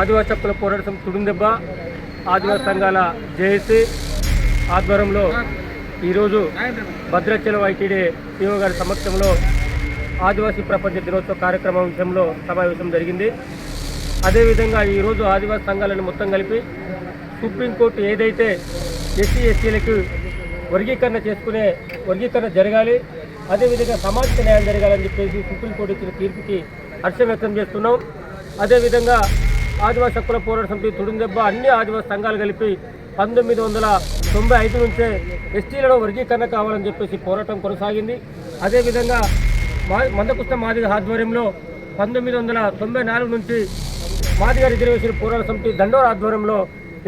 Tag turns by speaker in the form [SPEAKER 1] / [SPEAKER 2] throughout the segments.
[SPEAKER 1] ఆదివాసీ హక్కుల పోరాట సమితి తుడుందెబ్బ ఆదివాసీ సంఘాల జేఏసీ ఆధ్వర్యంలో ఈరోజు భద్రాచలం ఐటీడీ పిఓ గారి సమక్షంలో ఆదివాసీ ప్రపంచ దినోత్సవ కార్యక్రమం విషయంలో సమావేశం జరిగింది. అదేవిధంగా ఈరోజు ఆదివాసీ సంఘాలను మొత్తం కలిపి సుప్రీంకోర్టు ఏదైతే ఎస్సీ ఎస్టీలకు వర్గీకరణ చేసుకునే వర్గీకరణ జరగాలి అదేవిధంగా సామాజిక న్యాయం జరగాలని చెప్పేసి సుప్రీంకోర్టు ఇచ్చిన తీర్పుకి హర్షం వ్యక్తం చేస్తున్నాం. అదేవిధంగా ఆదివాసీ హక్కుల పోరాట సమితి తుడుందెబ్బ అన్ని ఆదివాసీ సంఘాలు కలిపి పంతొమ్మిది వందల తొంభై ఐదు నుంచే ఎస్టీలలో వర్గీకరణ కావాలని చెప్పేసి పోరాటం కొనసాగింది. అదేవిధంగా మా మందకృష్ణ మాదిగ ఆధ్వర్యంలో పంతొమ్మిది వందల తొంభై నాలుగు నుంచి మాదిగ రిజర్వేషన్ పోరాట సమితి దండోర ఆధ్వర్యంలో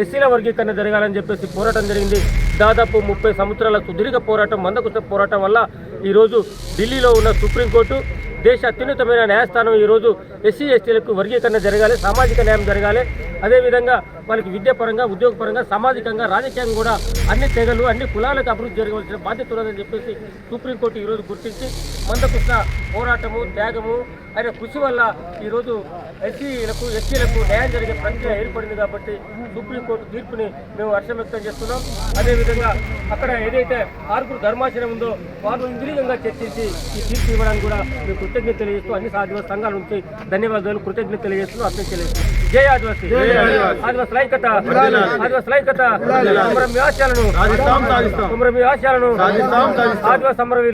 [SPEAKER 1] ఎస్సీల వర్గీకరణ జరగాలని చెప్పేసి పోరాటం జరిగింది. దాదాపు ముప్పై సంవత్సరాల సుదీర్ఘ పోరాటం మందకృష్ణ పోరాటం వల్ల ఈరోజు ఢిల్లీలో ఉన్న సుప్రీంకోర్టు దేశ అత్యున్నతమైన న్యాయస్థానం ఈరోజు ఎస్సీ ఎస్టీలకు వర్గీకరణ జరగాలి సామాజిక న్యాయం జరగాలి. అదేవిధంగా వాళ్ళకి విద్యాపరంగా ఉద్యోగపరంగా సామాజికంగా రాజకీయంగా కూడా అన్ని తెగలు అన్ని కులాలకు అభివృద్ధి జరగవలసిన బాధ్యత ఉన్నదని చెప్పేసి సుప్రీంకోర్టు ఈరోజు గుర్తించి మందకృష్ణ పోరాటము త్యాగము ఆయన కృషి వల్ల ఈరోజు ఎస్సీలకు ఎస్సీలకు న్యాయం జరిగే ప్రక్రియ ఏర్పడింది కాబట్టి సుప్రీంకోర్టు తీర్పుని మేము హర్షం వ్యక్తం చేస్తున్నాం. అదేవిధంగా అక్కడ ఏదైతే ఆరుగురు ధర్మాసనం ఉందో వారు ఇంద్రియంగా చర్చించి ఈ తీర్పు ఇవ్వడానికి కూడా మేము కృతజ్ఞత తెలియజేస్తూ అన్ని ఆదివాసీ సంఘాల నుంచి ధన్యవాదాలు కృతజ్ఞత తెలియజేస్తూ అర్థం తెలియజేస్తున్నాం జై ఆదివాసీ. ఆదివాసీ. లైకత ఆదివాసీ లైకత కుమరం మీ ఆశయాలను కుమరం మీ ఆశయాలను ఆదివాసీ సమరవీరులు